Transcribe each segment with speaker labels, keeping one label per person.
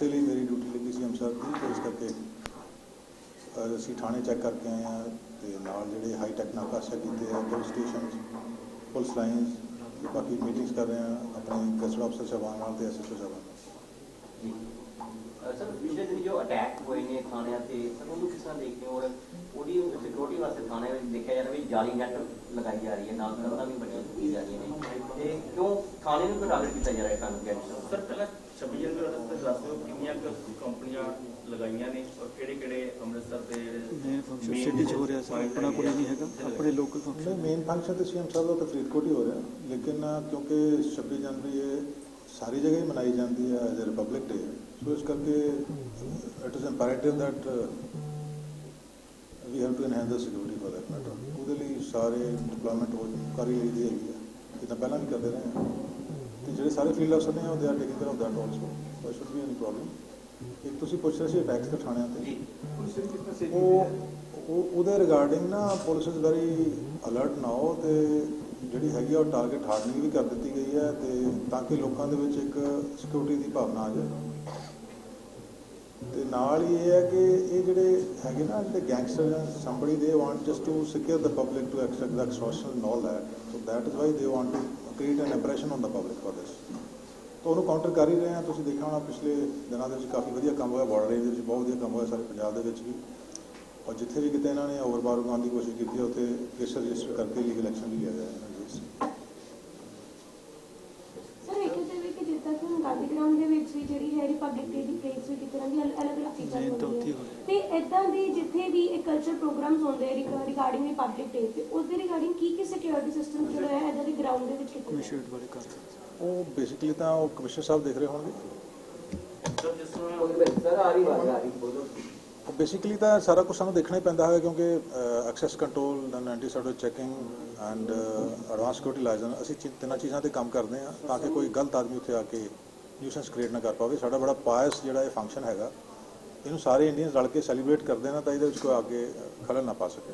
Speaker 1: ਉਸੇ ਲਈ ਮੇਰੀ ਡਿਊਟੀ ਲੱਗੀ ਸੀ ਅੰਮ੍ਰਿਤਸਰ ਦੀ, ਤੇ ਇਸ ਕਰਕੇ ਅਸੀਂ ਥਾਣੇ ਚੈੱਕ ਕਰਕੇ ਆਏ ਆ ਤੇ ਨਾਲ ਜਿਹੜੇ ਹਾਈ ਟੈਕ ਨਾਕਾਸ਼ਾ ਕੀਤੇ ਆ ਪੁਲਿਸ ਸਟੇਸ਼ਨ ਪੁਲਿਸ ਲਾਈਨਸ ਤੇ ਬਾਕੀ ਮੀਟਿੰਗਸ ਕਰ ਰਹੇ ਆ ਆਪਣੇ ਕਸਟਡ ਅਫਸਰ ਸਾਹਿਬਾਨ ਨਾਲ ਤੇ ਐਸਐਸਓ ਸਾਹਿਬਾਨ ਨਾਲ।
Speaker 2: ਜੀ ਸਰ ਪਿਛਲੇ ਦਿਨ ਜੋ ਅਟੈਕ ਹੋਏ ਨੇ ਥਾਣਿਆਂ ਤੇ ਸਰ ਉਹਨੂੰ ਕਿਸ ਤਰ੍ਹਾਂ ਦੇਖਦੇ ਹੋ? ਔਰ ਉਹਦੀ ਸਿਕਿਉਰਿਟੀ ਵਾਸਤੇ ਥਾਣੇ ਵਿੱਚ ਦੇਖਿਆ ਜਾ ਰਿਹਾ ਵੀ ਜਾਲੀ ਨੈਟ ਲਗਾਈ ਜਾ ਰਹੀ ਹੈ ਨਾਲ ਕੰਧਾਂ ਵੀ ਬੜੀਆਂ ਕੀਤੀ ਜਾ ਰਹੀਆਂ ਨੇ। ਤੇ ਕਿਉਂ ਥਾਣੇ ਨੂੰ ਟਾਰਗੇਟ ਕੀਤਾ ਜਾ ਰਿਹਾ ਹੈ ਕਾਨੂੰਨ ਗੈਂਗਸਟਰ
Speaker 3: ਸਰ ਪਹਿਲਾਂ 26 ਜਨਵਰੀ ਦਾ ਦੱਸ ਦਿਓ ਕਿੰਨੀਆਂ ਕੁ ਕੰਪਨੀਆਂ ਲਗਾਈਆਂ ਨੇ ਔਰ ਕਿਹੜੇ ਕਿਹੜੇ ਅੰਮ੍ਰਿਤਸਰ ਦੇ
Speaker 4: ਮੇਨ ਫੰਕਸ਼ਨ ਸਿਟੀ 'ਚ ਹੋ ਰਿਹਾ ਸੀ ਆਪਣਾ ਕੋਈ ਨਹੀਂ ਹੈਗਾ ਆਪਣੇ ਲੋਕਲ ਫੰਕਸ਼ਨ
Speaker 1: ਮੇਨ ਫੰਕਸ਼ਨ ਤੇ ਸੀਐਮ ਸਾਹਿਬ ਦਾ ਤਾਂ ਫਰੀਦਕੋਟ ਹੀ ਹੋ ਰਿਹਾ। ਲੇਕਿਨ ਕਿਉਂਕਿ 26 ਜਨਵਰੀ ਇਹ ਸਾਰੀ ਜਗ੍ਹਾ ਹੀ ਮਨਾਈ ਜਾਂਦੀ ਹੈ ਐਜ਼ ਰਿਪਬਲਿਕ ਡੇ So ਇਸ ਕਰਕੇ it is imperative that we have to enhance the security for that matter ਉਹਦੇ ਲਈ ਸਾਰੇ ਡਿਪਲੋਇਮੈਂਟ ਹੋ ਕਰ ਹੀ ਲਈ ਦੀ ਹੈਗੀ ਆ। ਇਹ ਤਾਂ ਪਹਿਲਾਂ ਵੀ ਕਰਦੇ ਰਹੇ ਆ। ਤੇ ਜਿਹੜੇ ਸਾਰੇ ਫੀਲਡ ਅਫਸਰ ਨੇ, ਉਹ they are taking care of that also so should be any problem ਇੱਕ ਤੁਸੀਂ ਪੁੱਛ ਰਹੇ ਸੀ ਅਟੈਕਸ ਦੇ ਥਾਣਿਆਂ ਤੇ। ਉਹ ਉਹਦੇ ਰਿਗਾਰਡਿੰਗ ਨਾ ਪੁਲਿਸ ਇਸ ਵੈਰੀ ਅਲਰਟ ਨਾਓ ਤੇ ਜਿਹੜੀ ਹੈਗੀ ਆ ਉਹ ਟਾਰਗੇਟ ਹਾਰਡਨਿੰਗ ਵੀ ਕਰ ਦਿੱਤੀ ਗਈ ਹੈ ਤੇ ਤਾਂ ਕਿ ਲੋਕਾਂ ਦੇ ਵਿੱਚ ਇੱਕ ਸਿਕਿਉਰਿਟੀ ਦੀ ਭਾਵਨਾ ਆ ਜਾਏ। ਨਾਲ ਹੀ ਇਹ ਹੈ ਕਿ ਇਹ ਜਿਹੜੇ ਹੈਗੇ ਨਾ, ਜਿਹੜੇ ਗੈਂਗਸਟਰ ਆ, somebody they want just to secure the public to extract the extortion and all that. So that is why they want to create an impression on the public for this. ਤਾਂ ਉਹਨੂੰ counter ਕਰ ਹੀ ਰਹੇ ਆ ਤੁਸੀਂ ਦੇਖਿਆ ਹੋਣਾ ਪਿਛਲੇ ਦਿਨਾਂ ਦੇ ਵਿੱਚ ਕਾਫੀ ਵਧੀਆ ਕੰਮ ਹੋਇਆ ਬਾਰਡਰ ਏਰੀਆ ਦੇ ਵਿੱਚ ਬਹੁਤ ਵਧੀਆ ਕੰਮ ਹੋਇਆ ਸਾਰੇ ਪੰਜਾਬ ਦੇ ਵਿੱਚ ਵੀ। ਔਰ ਜਿੱਥੇ ਵੀ ਕਿਤੇ ਇਹਨਾਂ ਨੇ ਓਵਰਬਾਰ ਉਗਾਉਣ ਦੀ ਕੋਸ਼ਿਸ਼ ਕੀਤੀ ਹੈ ਉੱਥੇ ਕੇਸ ਰਜਿਸਟਰ ਕਰਕੇ ਲੀਗਲ ਐਕਸ਼ਨ ਵੀ ਲਿਆ ਗਿਆ ਇਹਨਾਂ ਦੇ against।
Speaker 5: ਸਰ ਵੇਖਿਆ ਜਾਵੇ ਕਿ ਜਿੱਦਾਂ ਕਿ ਹੁਣ ਗਾਂਧੀ ਗਰਾਊਂਡ ਦੇ ਵਿੱਚ ਵੀ ਜਿਹੜੀ ਹੈ ਰਿਪਬਲਿਕ ਡੇ ਦੀ ਪਰੇਡ ਵੀ ਕਿਤੇ ਨਾ ਦੀ ਅਲੱਗ ਅਲੱਗ ਚੀਜ਼ਾਂ
Speaker 4: ਜੀ, ਤਾਂ ਉੱਥੇ
Speaker 5: ਹੁੰਦੀਆਂ
Speaker 4: ਹੀ। ਹੋਇਆ।
Speaker 5: ਤੇ ਇਦਾਂ ਦੀ ਜਿੱਥੇ ਵੀ ਇਹ ਕਲਚਰ ਪ੍ਰੋਗਰਾਮਸ ਹੁੰਦੇ ਰਿਗਾਰਡਿੰਗ ਰਿਪਬਲਿਕ ਡੇ ਤੇ ਉਸ ਦੇ ਰਿਗਾਰਡਿੰਗ ਕੀ ਕੀ ਸਿਕਿਉਰਿਟੀ ਸਿਸਟਮ ਜਿਹੜਾ ਹੈ ਇਦਾਂ ਦੇ ਗਰਾਊਂਡ ਦੇ ਵਿੱਚ ਕਿਤੇ
Speaker 4: ਕਮਿਸ਼ਨ ਬਾਰੇ ਕਰ ਸਕਦੇ
Speaker 1: ਉਹ ਬੇਸਿਕਲੀ ਤਾਂ ਉਹ ਕਮਿਸ਼ਨਰ ਸਾਹਿਬ ਦੇਖ ਰਹੇ ਹੋਣਗੇ।
Speaker 3: ਸਰ ਜਿਸ ਤਰ੍ਹਾਂ
Speaker 2: ਸਰ ਆ ਰਹੀ ਬਾਤ ਆ ਰਹੀ ਬੋਲੋ।
Speaker 1: ਉਹ ਬੇਸਿਕਲੀ ਤਾਂ ਸਾਰਾ ਕੁਝ ਸਾਨੂੰ ਦੇਖਣਾ ਹੀ ਪੈਂਦਾ ਹੈ ਕਿਉਂਕਿ access control then anti server checking and advance security licence ਅਸੀਂ ਤਿੰਨਾਂ ਚੀਜ਼ਾਂ ਤੇ ਕੰਮ ਕਰਦੇ ਹਾਂ ਤਾਂ ਕਿ ਕੋਈ ਗਲਤ ਆਦਮੀ ਉੱਥੇ ਆ ਕੇ ਨਿਊਸੈਂਸ ਕ੍ਰੀਏਟ ਨਾ ਕਰ ਪਾਵੇ। ਸਾਡਾ ਬੜਾ ਪਾਇਸ ਜਿਹੜਾ ਇਹ ਫੰਕਸ਼ਨ ਹੈਗਾ ਇਹਨੂੰ ਸਾਰੇ ਇੰਡੀਅਨਸ ਰਲ ਕੇ ਸੈਲੀਬ੍ਰੇਟ ਕਰਦੇ ਨਾ ਤਾਂ ਇਹਦੇ ਵਿੱਚ ਕੋਈ ਅੱਗੇ ਖਲਲ ਨਾ ਪਾ ਸਕੇ।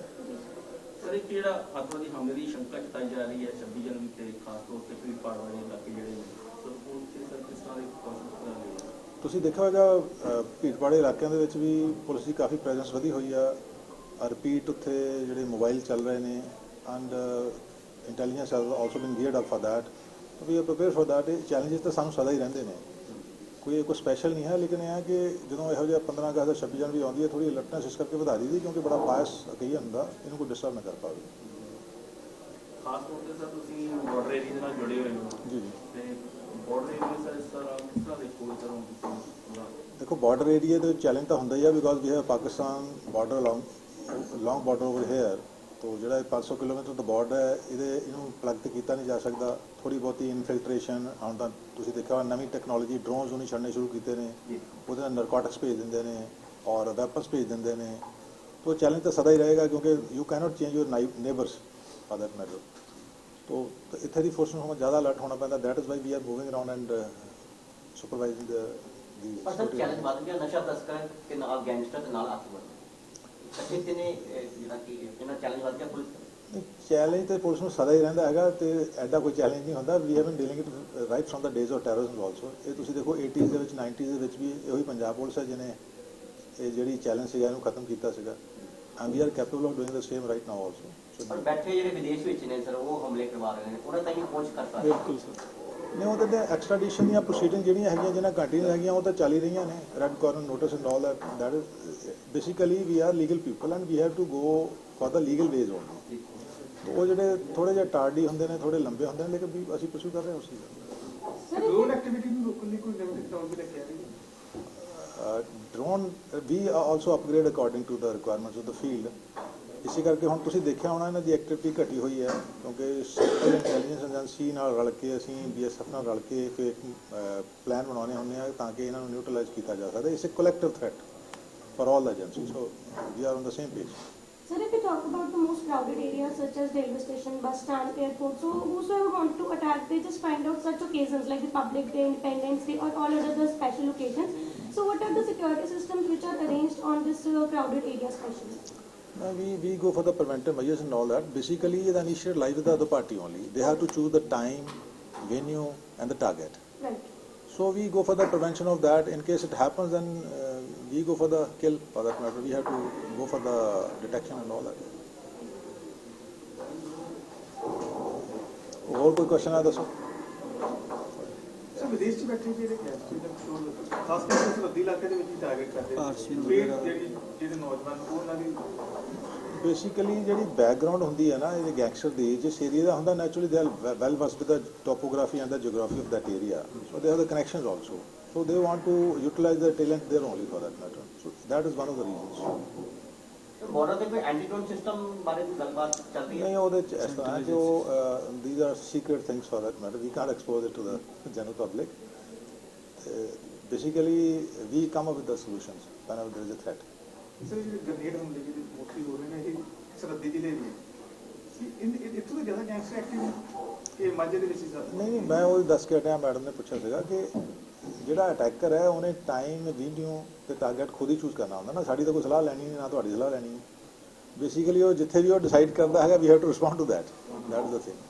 Speaker 1: ਤੁਸੀਂ ਦੇਖਿਆ ਹੋਵੇਗਾ ਭੀੜਪਾੜੇ ਇਲਾਕਿਆਂ ਦੇ ਵਿੱਚ ਵੀ ਪੁਲਿਸ ਦੀ ਕਾਫੀ ਪ੍ਰੈਜ਼ੈਂਸ ਵਧੀ ਹੋਈ ਆ। ਰਿਪੀਟ ਉੱਥੇ ਜਿਹੜੇ ਮੋਬਾਈਲ ਚੱਲ ਰਹੇ ਨੇ and intelligence also been geared up for that we prepare for that challenges ਤਾਂ ਸਾਨੂੰ ਸਦਾ ਹੀ ਰਹਿੰਦੇ ਨੇ। ਕੋਈ ਕੋਈ ਸਪੈਸ਼ਲ ਨਹੀਂ ਹੈ ਲੇਕਿਨ ਇਹ ਹੈ ਕਿ ਜਦੋਂ ਇਹੋ ਜਿਹਾ 15 ਅਗਸਤ ਦਾ 26 ਜਨਵਰੀ ਆਉਂਦੀ ਹੈ ਥੋੜੀ ਅਲਰਟਨੈਸ ਇਸ ਕਰਕੇ ਵਧਾ ਦੀ ਕਿਉਂਕਿ ਬੜਾ ਬਾਇਸ ਕਈ ਹੁੰਦਾ ਇਹਨੂੰ ਕੋਈ ਡਿਸਟਰਬ ਨਾ ਕਰ ਪਾਵੇ।
Speaker 3: ਖਾਸ ਤੌਰ ਤੇ ਸਰ ਤੁਸੀਂ ਬਾਰਡਰ ਏਰੀਆ ਨਾਲ ਜੁੜੇ ਹੋਏ ਹੋ।
Speaker 1: ਜੀ ਜੀ।
Speaker 3: ਤੇ ਬਾਰਡਰ ਏਰੀਆ ਸਰ ਇਸ ਤਰ੍ਹਾਂ ਕਿਸ ਤਰ੍ਹਾਂ ਦੇਖੋ ਇਸ ਤਰ੍ਹਾਂ
Speaker 1: ਦੇਖੋ ਬਾਰਡਰ ਏਰੀਆ ਦੇ ਚੈਲੰਜ ਤਾਂ ਹੁੰਦਾ ਹੀ ਆ ਬਿਕੋਜ਼ ਵੀ ਹੈ Pakistan border long long border over here ਤੋਂ ਜਿਹੜਾ ਇਹ 500 ਕਿਲੋਮੀਟਰ ਦਾ ਬਾਰਡਰ ਹੈ ਇਹਦੇ ਇਹਨੂੰ ਪਲੱਗ ਤੇ ਕੀਤਾ ਨਹੀਂ ਜਾ ਸਕਦਾ। ਥੋੜੀ ਬਹੁਤੀ ਇਨਫਿਲਟ੍ਰੇਸ਼ਨ ਆਉਣ ਦਾ ਤੁਸੀਂ ਦੇਖਿਆ ਨਵੀਂ ਟੈਕਨੋਲੋਜੀ ਡਰੋਨਸ ਉਹਨੇ ਛੱਡਨੇ ਸ਼ੁਰੂ ਕੀਤੇ ਨੇ। ਉਹਦੇ ਨਾਲ ਨਰਕੋਟਿਕਸ ਭੇਜ ਦਿੰਦੇ ਨੇ ਔਰ ਵੈਪਨਸ ਭੇਜ ਦਿੰਦੇ ਨੇ। ਤੋ ਚੈਲੰਜ ਤਾਂ ਸਦਾ ਹੀ ਰਹੇਗਾ ਕਿਉਂਕਿ you cannot change your neighbours for matter ਤੋ ਇੱਥੇ ਦੀ ਫੋਰਸ ਨੂੰ ਜ਼ਿਆਦਾ ਅਲਰਟ ਹੋਣਾ ਪੈਂਦਾ। That is why we are moving around and supervising ਦੀ
Speaker 2: ਪਰ ਚੈਲੰਜ ਵੱਧ ਗਿਆ। ਨਸ਼ਾ ਤਸਕਰ ਤੇ ਨਾਲ ਗੈਂਗਸਟਰ ਤੇ ਨਾਲ ਅੱਤਵਾਦੀ ਇਕੱਠੇ ਤੇ ਨੇ ਇਹ ਜਿਹੜਾ ਕਿ ਇਹਨਾਂ ਚੈਲੰਜ ਵੱਧ ਗਿਆ ਪੁਲਿਸ ਦਾ।
Speaker 1: ਚੈਲੰਜ ਤੇ ਪੁਲਿਸ ਨੂੰ ਸਦਾ ਹੀ ਰਹਿੰਦਾ ਹੈਗਾ ਤੇ ਐਡਾ ਕੋਈ ਚੈਲੰਜ ਨਹੀਂ ਹੁੰਦਾ। We have been dealing it right from the days of terrorism also ਇਹ ਤੁਸੀਂ ਦੇਖੋ 80s ਦੇ ਵਿੱਚ 90s ਦੇ ਵਿੱਚ ਵੀ ਇਹੋ ਹੀ ਪੰਜਾਬ ਪੁਲਿਸ ਹੈ ਜਿਹਨੇ ਇਹ ਜਿਹੜੀ ਚੈਲੰਜ ਸੀਗਾ ਇਹਨੂੰ ਖਤਮ ਕੀਤਾ ਸੀਗਾ। And we are capable of doing the same right now
Speaker 2: ਪਰ
Speaker 1: ਆਲਸੋ
Speaker 2: ਬੈਠੇ ਜਿਹੜੇ ਵਿਦੇਸ਼ ਵਿੱਚ ਨੇ ਸਰ ਉਹ ਹਮਲੇ ਕਰਵਾ ਰਹੇ ਨੇ ਉਹਨਾਂ ਤਾਈਂ ਪਹੁੰਚ ਕਰ ਸਕਦੇ
Speaker 4: ਬਿਲਕੁਲ ਸਰ
Speaker 1: ਨਹੀਂ ਉਹਦੇ ਤੇ ਐਕਸਟ੍ਰੈਡੀਸ਼ਨ ਦੀਆਂ ਪ੍ਰੋਸੀਡਿੰਗ ਜਿਹੜੀਆਂ ਹੈਗੀਆਂ ਜਿਹਨਾਂ ਕੰਟੀਨਿਊ ਹੈਗੀਆਂ ਉਹ ਤਾਂ ਚੱਲ ਹੀ ਰਹੀਆਂ ਨੇ। Red corner notice and all that that is basically we are legal people and we have to go for the legal ways only ਉਹ ਜਿਹੜੇ ਥੋੜੇ ਜਿਹਾ ਟਾਰਡੀ ਹੁੰਦੇ ਨੇ ਥੋੜੇ ਲੰਬੇ ਹੁੰਦੇ ਨੇ ਲੇਕਿਨ ਵੀ ਅਸੀਂ ਪਰਸੂ ਕਰ ਰਹੇ ਹਾਂ ਉਸ ਚੀਜ਼ ਨੂੰ
Speaker 5: ਸਰ
Speaker 6: ਡਰੋਨ ਐਕਟੀਵਿਟੀ ਨੂੰ ਰੋਕਣ ਲਈ ਕੋਈ ਨਵੀਂ ਟੈਕਨੋਲੋਜੀ ਲੈ ਕੇ ਆ ਰਹੀ ਹੈ
Speaker 1: drone we also upgrade according to the requirements of the field. ਇਸੇ ਕਰਕੇ ਹੁਣ ਤੁਸੀਂ ਦੇਖਿਆ ਹੋਣਾ ਇਹਨਾਂ ਦੀ ਐਕਟੀਵਿਟੀ ਘਟੀ ਹੋਈ ਹੈ ਕਿਉਂਕਿ ਸੈਂਟਰਲ ਇੰਟੈਲੀਜੈਂਸ ਏਜੰਸੀ ਨਾਲ ਰਲ ਕੇ ਅਸੀਂ ਬੀਐਸਐਫ ਨਾਲ ਰਲ ਕੇ ਕੋਈ ਇੱਕ ਪਲਾਨ ਬਣਾਉਣੇ ਹੁੰਦੇ ਆ ਤਾਂ ਕਿ ਇਹਨਾਂ ਨੂੰ ਨਿਊਟਰਲਾਈਜ਼ ਕੀਤਾ ਜਾ ਸਕਦਾ it's a collective threat for all the agencies so we are on the same page
Speaker 5: Sir, if we talk about the most crowded areas such as railway station, bus stand, airport, so whosoever want to attack, they just find out such occasions like Republic Day, Independence Day, or all other special occasions. So, what are the security systems which are arranged on this uh, crowded area especially?
Speaker 1: No, we, we go for the preventive measures and all that. Basically, the initiative lies with the other party only. They have to choose the time, venue, and the target.
Speaker 5: Right.
Speaker 1: So we go for the prevention of that. In case it happens, then uh, we go for the kill. For that matter, we have to go for the detection and all that. ਹੋਰ ਕੋਈ question ਹੈ ਦੱਸੋ
Speaker 6: sir ਵਿਦੇਸ਼ 'ਚ ਬੈਠੇ ਜਿਹੜੇ ਜਾਂ ਕਿਸ਼ੋਰ ਖਾਸ ਕਰਕੇ ਸਰਹੱਦੀ ਇਲਾਕੇ ਦੇ ਵਿੱਚ ਹੀ ਟਾਰਗੇਟ ਕਰਦੇ
Speaker 4: ਨੂੰ
Speaker 6: ਫਿਰ। ਜਿਹੜੀ ਜਿਹੜੇ ਨੌਜਵਾਨ ਉਹਨਾਂ ਦੀ
Speaker 1: ਬੇਸਿਕਲੀ ਜਿਹੜੀ ਬੈਕਗ੍ਰਾਉਂਡ ਹੁੰਦੀ ਹੈ ਨਾ ਇਹ ਗੈਂਗਸਟਰ ਦੀ ਜਿਸ ਏਰੀਆ ਦਾ ਹੁੰਦਾ naturally they well versed with the topography and the geography of that area so they have the connections also so they want to utilize their talent there only for that matter so that is one of the reasons
Speaker 2: border ਤੇ ਕੋਈ antidote system ਬਾਰੇ ਕੋਈ ਗੱਲਬਾਤ ਚੱਲ ਰਹੀ ਹੈ?
Speaker 1: ਨਹੀਂ ਉਹਦੇ ਚ ਇਸ ਤਰ੍ਹਾਂ ਹੈ ਕਿ ਉਹ these are secret things for that matter. We can't expose it to the general public. basically we come up with the solutions whenever there is a threat.
Speaker 6: Sir ਜਿਹੜੇ ਗ੍ਰਨੇਡ ਹਮਲੇ ਜਿਹੜੇ ਮੋਸਟਲੀ ਹੋ ਰਹੇ ਨੇ ਇਹ ਸਰਹੱਦੀ ਜ਼ਿਲ੍ਹੇ ਨੇ। ਇਹ- ਇਹ- ਇਹ- ਇੱਥੋਂ ਤੋਂ ਜ਼ਿਆਦਾ ਗੈਂਗਸਟਰ ਐਕਟਿਵ ਕਿ ਮਾਝੇ ਦੇ ਵਿੱਚ ਹੀ ਜ਼ਿਆਦਾ?
Speaker 1: ਨਹੀਂ ਨਹੀਂ ਮੈਂ ਉਹ ਦੱਸ ਕੇ ਹਟਿਆ ਮੈਡਮ ਨੇ ਪੁੱਛਿਆ ਸੀਗਾ ਕਿ ਜਿਹੜਾ ਅਟੈਕਰ ਹੈ ਉਹਨੇ ਟਾਈਮ ਵੀਡੀਓ ਤੇ ਟਾਰਗੇਟ ਖੁਦ ਹੀ ਚੂਜ਼ ਕਰਨਾ ਹੁੰਦਾ ਨਾ ਸਾਡੀ ਤਾਂ ਕੋਈ ਸਲਾਹ ਲੈਣੀ ਨਹੀਂ ਨਾ ਤੁਹਾਡੀ ਸਲਾਹ ਲੈਣੀ ਬੇਸਿਕਲੀ ਉਹ ਜਿੱਥੇ ਵੀ ਉਹ ਡਿਸਾਈਡ ਕਰਦਾ ਹੈਗਾ we have to respond to that that is the thing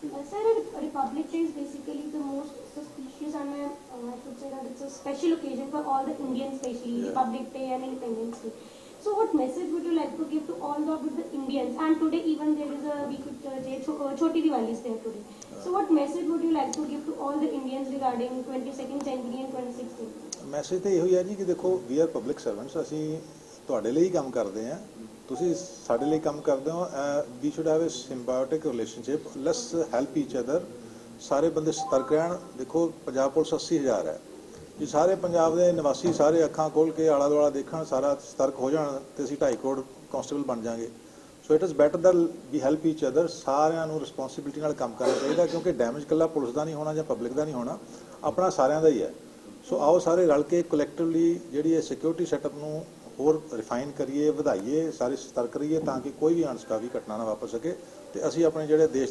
Speaker 5: Uh, sir, a Republic Day is basically the most suspicious and uh, I should say that it's a special occasion for all the Indians, especially
Speaker 1: Yeah.
Speaker 5: Republic Day and Independence Day. So, what message would you like to give to all the, the Indians? And today, even there is a we could uh, say Cho- uh, Choti Diwali is there today. So, what message would you like to give to all the Indians regarding 22nd century and 26th century?
Speaker 1: Message ਤਾਂ ਇਹੋ ਹੀ ਹੈ ਜੀ ਕਿ ਦੇਖੋ ਵੀ R public servants ਅਸੀਂ ਤੁਹਾਡੇ ਲਈ ਹੀ ਕੰਮ ਕਰਦੇ ਹਾਂ ਤੁਸੀਂ ਸਾਡੇ ਲਈ ਕੰਮ ਕਰਦੇ ਹੋ we should have a symbiotic relationship let's help each other ਸਾਰੇ ਬੰਦੇ ਸਤਰਕ ਰਹਿਣ ਦੇਖੋ ਪੰਜਾਬ ਪੁਲਿਸ 80000 ਹੈ ਜੇ ਸਾਰੇ ਪੰਜਾਬ ਦੇ ਨਿਵਾਸੀ ਸਾਰੇ ਅੱਖਾਂ ਖੋਲ ਕੇ ਆਲਾ ਦੁਆਲਾ ਦੇਖਣ, ਸਾਰਾ ਸਤਰਕ ਹੋ ਜਾਣ ਤੇ ਅਸੀਂ 2.5 ਕਰੋੜ ਕਾਂਸਟੇਬਲ ਬਣ ਜਾਾਂਗੇ। So it is better that we help each other ਸਾਰਿਆਂ ਨੂੰ ਰਿਸਪੌਂਸਿਬਿਲਟੀ ਨਾਲ ਕੰਮ ਕਰਨਾ ਚਾਹੀਦਾ ਕਿਉਂਕਿ ਡੈਮੇਜ ਕੱਲਾ ਪੁਲਿਸ ਦਾ ਨਹੀਂ ਹੋਣਾ ਜਾਂ ਪਬਲਿਕ ਦਾ ਨਹੀਂ ਹੋਣਾ, ਆਪਣਾ ਸਾਰਿਆਂ ਦਾ ਹੀ ਹੈ। ਸੋ ਆਓ ਸਾਰੇ ਰਲ ਕੇ ਕਲੈਕਟਿਵਲੀ ਜਿਹੜੀ ਇਹ ਸਿਕਿਉਰਿਟੀ ਸੈਟਅਪ ਨੂੰ ਹੋਰ ਰਿਫਾਈਨ ਕਰੀਏ, ਵਧਾਈਏ, ਸਾਰੇ ਸਤਰਕ ਰਹੀਏ ਤਾਂ ਕਿ ਕੋਈ ਵੀ ਅਣਸਕਾਵੀ ਘਟਨਾ ਨਾ ਵਾਪਰ ਸਕੇ ਤੇ ਅਸੀਂ ਆਪਣੇ ਜਿਹੜੇ ਦੇਸ਼